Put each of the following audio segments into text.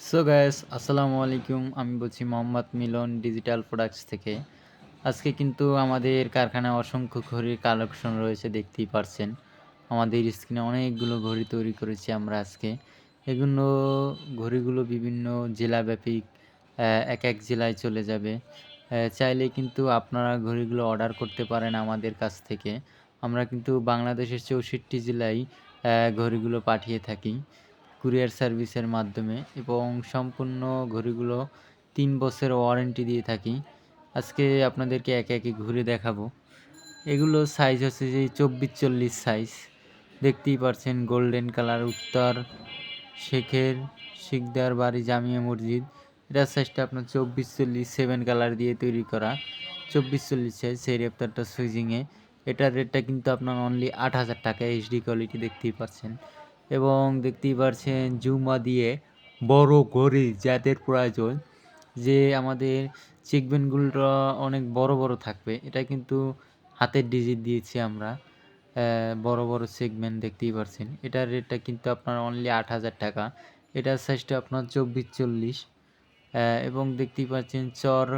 So gas আসসালামু আলাইকুম। আমি বলছি মোহাম্মদ মিলন ডিজিটাল প্রোডাক্টস থেকে। আজকে কিন্তু আমাদের কারখানায় অসংখ্য ঘড়ির কালেকশন রয়েছে, দেখতেই পারছেন। আমাদের স্ক্রিনে অনেকগুলো ঘড়ি তৈরি করেছি আমরা আজকে। এগুলো ঘড়িগুলো বিভিন্ন জেলাব্যাপী এক এক জেলায় চলে যাবে। চাইলে কিন্তু আপনারা ঘড়িগুলো অর্ডার করতে পারেন আমাদের কাছ থেকে। আমরা কিন্তু বাংলাদেশের চৌষট্টি জেলায় ঘড়িগুলো পাঠিয়ে থাকি। কুরিয়ার সার্ভিসের মাধ্যমে এবং সম্পূর্ণ ঘড়িগুলো তিন বছর ওয়ারেন্টি দিয়ে থাকি। আজকে আপনাদেরকে একে একে ঘুরে দেখাবো। এগুলো সাইজ হচ্ছে যে চব্বিশ চল্লিশ সাইজ দেখতেই পারছেন গোল্ডেন কালার উত্তর শেখের শিকদার বাড়ি জামিয়া মসজিদ। এটার সাইজটা আপনার চব্বিশ চল্লিশ সেভেন কালার দিয়ে তৈরি করা। চব্বিশ চল্লিশ সাইজ সেই রেপ্তারটা সুইজিংয়ে এটার রেটটা কিন্তু আপনার অনলি আট হাজার টাকা এইচডি কোয়ালিটি দেখতেই পাচ্ছেন এবং দেখতেই পারছেন জুমা দিয়ে বড় ঘড়ি, যাদের প্রয়োজন, যে আমাদের চেকবেনগুলো অনেক বড় বড় থাকবে। এটা কিন্তু হাতের ডিজিট দিয়েছি আমরা। বড় বড় সেগমেন্ট দেখতেই পারছেন। এটার রেটটা কিন্তু আপনার অনলি আট হাজার টাকা। এটার সাইজটা আপনার চব্বিশ চল্লিশ। এবং দেখতেই পাচ্ছেন চর,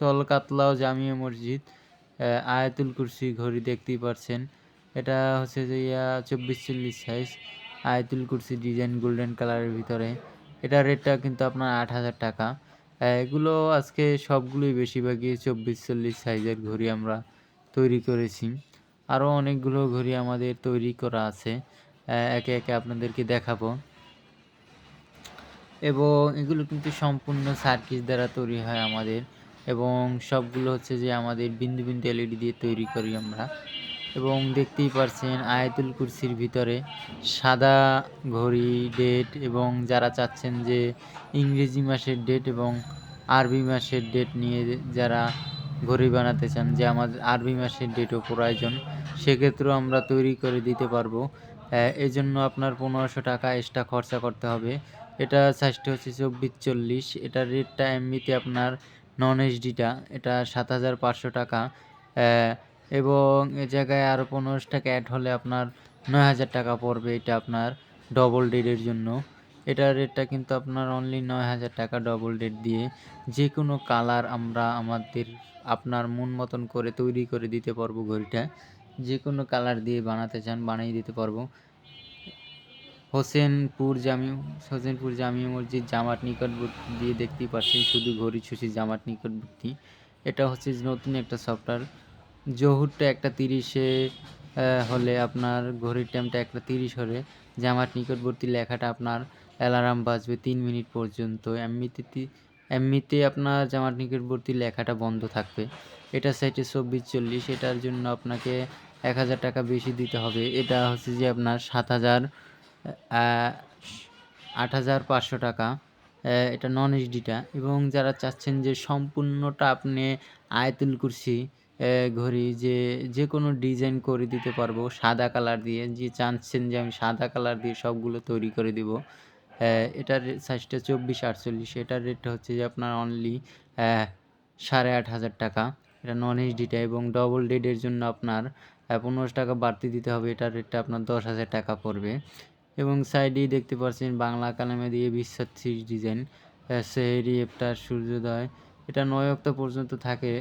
চল কাতলাও জামিয়া মসজিদ। আয়াতুল কুরসি ঘড়ি দেখতেই পারছেন। এটা হচ্ছে যে ইয়া চব্বিশ চল্লিশ সাইজ আয়তুল কুরসি ডিজাইন গোল্ডেন কালারের ভিতরে। এটা রেটটা কিন্তু আপনার আট হাজার টাকা। এগুলো আজকে সবগুলোই বেশিরভাগই চব্বিশ চল্লিশ সাইজের ঘড়ি আমরা তৈরি করেছি। আরও অনেকগুলো ঘড়ি আমাদের তৈরি করা আছে। একে একে আপনাদেরকে দেখাবো। এবং এগুলো কিন্তু সম্পূর্ণ সার্কিস দ্বারা তৈরি হয় আমাদের। এবং সবগুলো হচ্ছে যে আমাদের বিন্দু বিন্দু এলইডি দিয়ে তৈরি করি আমরা। এবং দেখতেই পারছেন আয়াতুল কুরসির ভিতরে সাদা ঘড়ি ডেট এবং যারা চাচ্ছেন যে ইংরেজি মাসের ডেট এবং আরবি মাসের ডেট নিয়ে যারা ঘড়ি বানাতে চান যে আমাদের আরবি মাসের ডেটও প্রয়োজন, সেক্ষেত্রেও আমরা তৈরি করে দিতে পারব। এই জন্য আপনার পনেরোশো টাকা এক্সট্রা খরচা করতে হবে। এটা সাইজটা হচ্ছে চব্বিশ চল্লিশ এটার রেটটা এমনিতে আপনার নন এইচডিটা এটা সাত হাজার পাঁচশো টাকা। এবং এ জায়গায় আরও পনেরোশো টাকা অ্যাড হলে আপনার নয় হাজার টাকা পড়বে এটা আপনার ডবল ডেডের জন্য। এটার রেটটা কিন্তু আপনার অনলি নয় হাজার টাকা ডবল ডেট দিয়ে যে কোনো কালার আমরা আমাদের, আপনার মন মতন করে তৈরি করে দিতে পারব ঘড়িটা। যে কোনো কালার দিয়ে বানাতে চান, বানিয়ে দিতে পারব। হোসেনপুর জামি হোসেনপুর জামি মসজিদ জামাত নিকটবর্তী দিয়ে দেখতেই পাচ্ছেন শুধু ঘড়ি ছুঁচি জামাত নিকটবর্তী। এটা হচ্ছে নতুন একটা সফটওয়্যার জহুরটা একটা তিরিশে হলে আপনার ঘড়ির টাইমটা একটা তিরিশ হলে জামার নিকটবর্তী লেখাটা আপনার অ্যালার্ম বাজবে তিন মিনিট পর্যন্ত। এমনিতে এমনিতে আপনার জামার নিকটবর্তী লেখাটা বন্ধ থাকবে। এটা সাইটে চব্বিশ চল্লিশ, এটার জন্য আপনাকে এক হাজার টাকা বেশি দিতে হবে। এটা হচ্ছে যে আপনার সাত হাজার আট হাজার পাঁচশো টাকা এটা নন এইচডিটা এবং যারা চাচ্ছেন যে সম্পূর্ণটা আপনি আয়তুল কুরসি ঘড়ি যে যে কোনো ডিজাইন করে দিতে পারব, সাদা কালার দিয়ে। যে চাচ্ছেন যে, আমি সাদা কালার দিয়ে সবগুলো তৈরি করে দিব। এটার সাইজটা চব্বিশ আটচল্লিশ, এটার রেটটা হচ্ছে যে আপনার অনলি সাড়ে আট হাজার টাকা। এটা নন এইচডিটা এবং ডবল ডেডের জন্য আপনার পনেরোশো টাকা বাড়তি দিতে হবে, এটার রেটটা আপনার দশ হাজার টাকা পড়বে। এবং সাইডেই দেখতে পাচ্ছেন বাংলা কালামে দিয়ে বিশ্বাস ডিজাইন সেহেরি এফটার সূর্যোদয় এটা নয় অক্টা পর্যন্ত থাকে।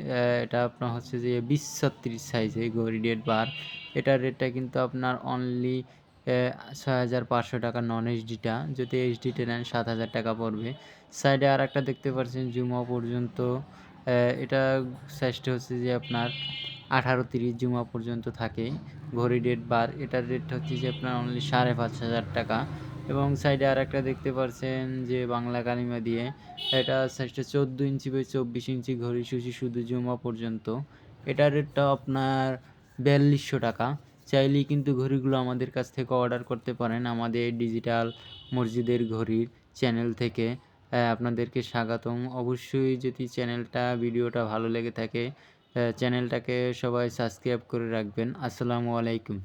এটা আপনার হচ্ছে যে বিশ ছত্রিশ সাইজে গৌরি ডেট বার। এটার রেটটা কিন্তু আপনার অনলি ছয় হাজার পাঁচশো টাকা নন এইচডিটা যদি এইচডিটা নেন সাত হাজার টাকা পড়বে। সাইডে আর একটা দেখতে পাচ্ছেন জুমা পর্যন্ত। এটা সাইজটা হচ্ছে যে আপনার আঠারো তিরিশ জুমা পর্যন্ত থাকে ঘড়ি ডেট বার। এটার রেট হচ্ছে যে আপনার অনলি সাড়ে পাঁচ হাজার টাকা। এবং সাইডে আর একটা দেখতে পারছেন যে বাংলা কালিমা দিয়ে। এটা সাইজটা চোদ্দ ইঞ্চি বাই চব্বিশ ইঞ্চি ঘড়ি সুচি শুধু জমা পর্যন্ত। এটার রেটটা আপনার বিয়াল্লিশশো টাকা। চাইলেই কিন্তু ঘড়িগুলো আমাদের কাছ থেকে অর্ডার করতে পারেন আমাদের ডিজিটাল মসজিদের ঘড়ির চ্যানেল থেকে। আপনাদেরকে স্বাগতম। অবশ্যই যদি চ্যানেলটা ভিডিওটা ভালো লেগে থাকে চ্যানেলটাকে সবাই সাবস্ক্রাইব করে রাখবেন। আসসালামু আলাইকুম।